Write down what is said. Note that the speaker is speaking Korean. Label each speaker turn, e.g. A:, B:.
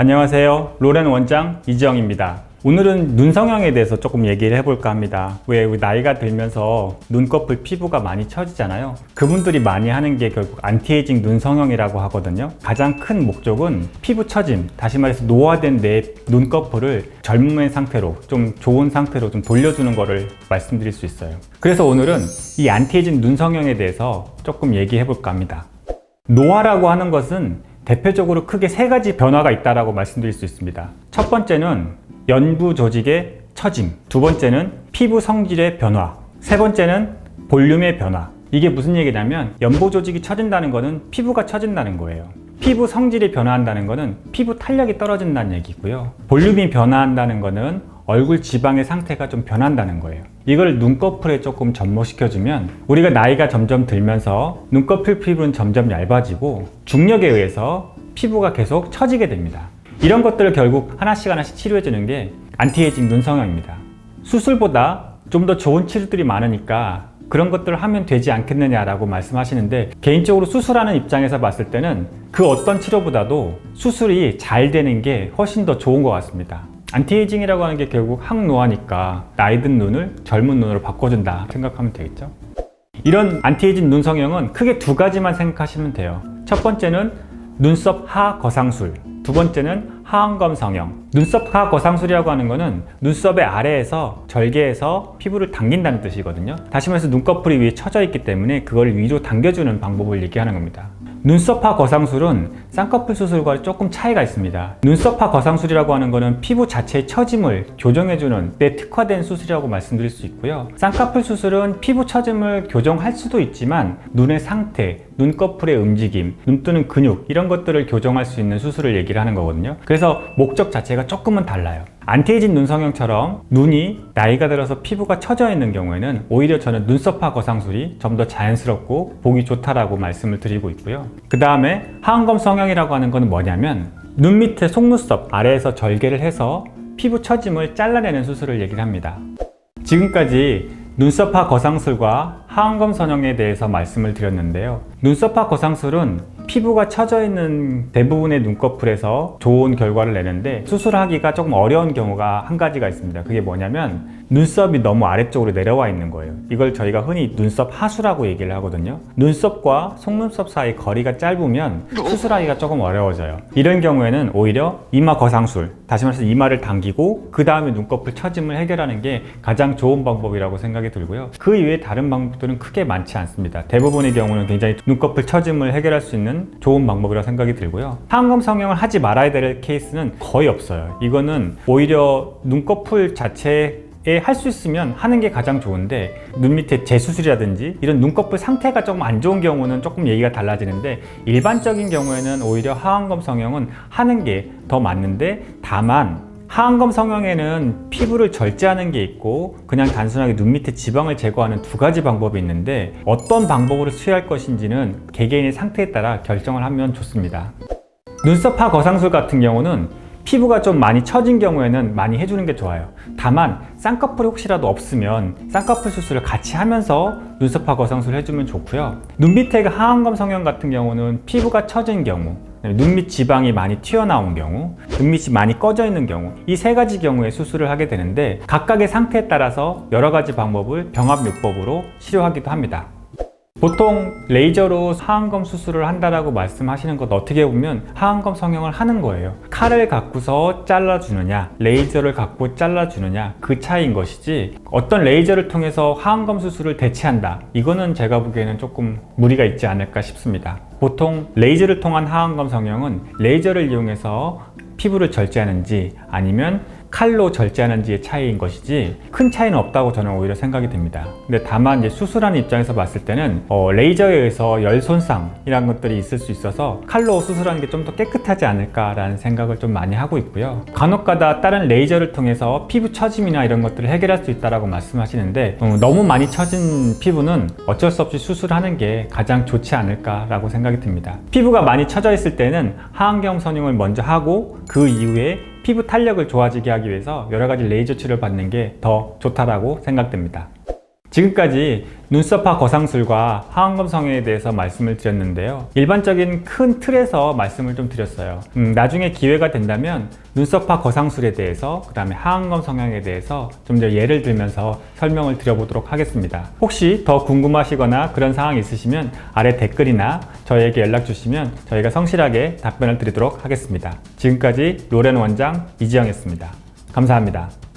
A: 안녕하세요. 로렌 원장 이지영입니다. 오늘은 눈 성형에 대해서 조금 얘기를 해볼까 합니다. 왜 나이가 들면서 눈꺼풀 피부가 많이 처지잖아요. 그분들이 많이 하는 게 결국 안티에이징 눈 성형이라고 하거든요. 가장 큰 목적은 피부 처짐, 다시 말해서 노화된 내 눈꺼풀을 젊은 상태로 좀 좋은 상태로 좀 돌려주는 거를 말씀드릴 수 있어요. 그래서 오늘은 이 안티에이징 눈 성형에 대해서 조금 얘기해 볼까 합니다. 노화라고 하는 것은 대표적으로 크게 세 가지 변화가 있다라고 말씀드릴 수 있습니다. 첫 번째는 연부 조직의 처짐, 두 번째는 피부 성질의 변화, 세 번째는 볼륨의 변화. 이게 무슨 얘기냐면 연부 조직이 처진다는 거는 피부가 처진다는 거예요. 피부 성질이 변화한다는 거는 피부 탄력이 떨어진다는 얘기고요. 볼륨이 변화한다는 거는 얼굴 지방의 상태가 좀 변한다는 거예요. 이걸 눈꺼풀에 조금 접목시켜주면 우리가 나이가 점점 들면서 눈꺼풀 피부는 점점 얇아지고 중력에 의해서 피부가 계속 처지게 됩니다. 이런 것들을 결국 하나씩 하나씩 치료해주는 게 안티에이징 눈 성형입니다. 수술보다 좀 더 좋은 치료들이 많으니까 그런 것들을 하면 되지 않겠느냐라고 말씀하시는데 개인적으로 수술하는 입장에서 봤을 때는 그 어떤 치료보다도 수술이 잘 되는 게 훨씬 더 좋은 것 같습니다. 안티에이징이라고 하는 게 결국 항노화니까 나이 든 눈을 젊은 눈으로 바꿔준다 생각하면 되겠죠. 이런 안티에이징 눈 성형은 크게 두 가지만 생각하시면 돼요. 첫 번째는 눈썹 하 거상술, 두 번째는 하안검 성형. 눈썹 하 거상술이라고 하는 거는 눈썹의 아래에서 절개해서 피부를 당긴다는 뜻이거든요. 다시 말해서 눈꺼풀이 위에 처져 있기 때문에 그걸 위로 당겨주는 방법을 얘기하는 겁니다. 눈썹하 거상술은 쌍꺼풀 수술과 조금 차이가 있습니다. 눈썹하 거상술이라고 하는 것은 피부 자체의 처짐을 교정해주는 데 특화된 수술이라고 말씀드릴 수 있고요. 쌍꺼풀 수술은 피부 처짐을 교정할 수도 있지만 눈의 상태, 눈꺼풀의 움직임, 눈 뜨는 근육 이런 것들을 교정할 수 있는 수술을 얘기를 하는 거거든요. 그래서 목적 자체가 조금은 달라요. 안티에이징 눈 성형처럼 눈이 나이가 들어서 피부가 처져 있는 경우에는 오히려 저는 눈썹화 거상술이 좀 더 자연스럽고 보기 좋다라고 말씀을 드리고 있고요. 그 다음에 하안검 성형이라고 하는 것은 뭐냐면 눈 밑에 속눈썹 아래에서 절개를 해서 피부 처짐을 잘라내는 수술을 얘기를 합니다. 지금까지 눈썹화 거상술과 하안검 성형에 대해서 말씀을 드렸는데요. 눈썹화 거상술은 피부가 처져 있는 대부분의 눈꺼풀에서 좋은 결과를 내는데 수술하기가 조금 어려운 경우가 한 가지가 있습니다. 그게 뭐냐면 눈썹이 너무 아래쪽으로 내려와 있는 거예요. 이걸 저희가 흔히 눈썹 하수라고 얘기를 하거든요. 눈썹과 속눈썹 사이 거리가 짧으면 수술하기가 조금 어려워져요. 이런 경우에는 오히려 이마 거상술, 다시 말해서 이마를 당기고 그 다음에 눈꺼풀 처짐을 해결하는 게 가장 좋은 방법이라고 생각이 들고요. 그 이외에 다른 방법들은 크게 많지 않습니다. 대부분의 경우는 굉장히 눈꺼풀 처짐을 해결할 수 있는 좋은 방법이라고 생각이 들고요. 하안검 성형을 하지 말아야 될 케이스는 거의 없어요. 이거는 오히려 눈꺼풀 자체 에 할수 있으면 하는 게 가장 좋은데 눈 밑에 재수술이라든지 이런 눈꺼풀 상태가 조금 안 좋은 경우는 조금 얘기가 달라지는데 일반적인 경우에는 오히려 하안검 성형은 하는 게 더 맞는데 다만 하안검 성형에는 피부를 절제하는 게 있고 그냥 단순하게 눈 밑에 지방을 제거하는 두 가지 방법이 있는데 어떤 방법으로 수혈할 것인지는 개개인의 상태에 따라 결정을 하면 좋습니다. 눈썹하 거상술 같은 경우는 피부가 좀 많이 처진 경우에는 많이 해주는 게 좋아요. 다만 쌍꺼풀이 혹시라도 없으면 쌍꺼풀 수술을 같이 하면서 눈썹하 거상술 해주면 좋고요. 눈 밑에 하안검 성형 같은 경우는 피부가 처진 경우 눈밑 지방이 많이 튀어나온 경우, 눈밑이 많이 꺼져 있는 경우 이 세 가지 경우에 수술을 하게 되는데 각각의 상태에 따라서 여러 가지 방법을 병합요법으로 치료하기도 합니다. 보통 레이저로 하안검 수술을 한다라고 말씀하시는 것 어떻게 보면 하안검 성형을 하는 거예요. 칼을 갖고서 잘라주느냐, 레이저를 갖고 잘라주느냐 그 차이인 것이지 어떤 레이저를 통해서 하안검 수술을 대체한다. 이거는 제가 보기에는 조금 무리가 있지 않을까 싶습니다. 보통 레이저를 통한 하안검 성형은 레이저를 이용해서 피부를 절제하는지 아니면 칼로 절제하는지의 차이인 것이지 큰 차이는 없다고 저는 오히려 생각이 됩니다. 근데 다만 이제 수술하는 입장에서 봤을 때는 어, 레이저에 의해서 열 손상이라는 것들이 있을 수 있어서 칼로 수술하는 게 좀 더 깨끗하지 않을까라는 생각을 좀 많이 하고 있고요. 간혹가다 다른 레이저를 통해서 피부 처짐이나 이런 것들을 해결할 수 있다라고 말씀하시는데 어, 너무 많이 처진 피부는 어쩔 수 없이 수술하는 게 가장 좋지 않을까라고 생각이 듭니다. 피부가 많이 처져 있을 때는 하안경 선용을 먼저 하고 그 이후에 피부 탄력을 좋아지게 하기 위해서 여러 가지 레이저 치료를 받는 게 더 좋다라고 생각됩니다. 지금까지 눈썹화 거상술과 하안검 성형에 대해서 말씀을 드렸는데요. 일반적인 큰 틀에서 말씀을 좀 드렸어요. 음, 나중에 기회가 된다면 눈썹화 거상술에 대해서 그 다음에 하안검 성형에 대해서 좀 더 예를 들면서 설명을 드려보도록 하겠습니다. 혹시 더 궁금하시거나 그런 상황이 있으시면 아래 댓글이나 저희에게 연락 주시면 저희가 성실하게 답변을 드리도록 하겠습니다. 지금까지 로렌 원장 이지영이었습니다. 감사합니다.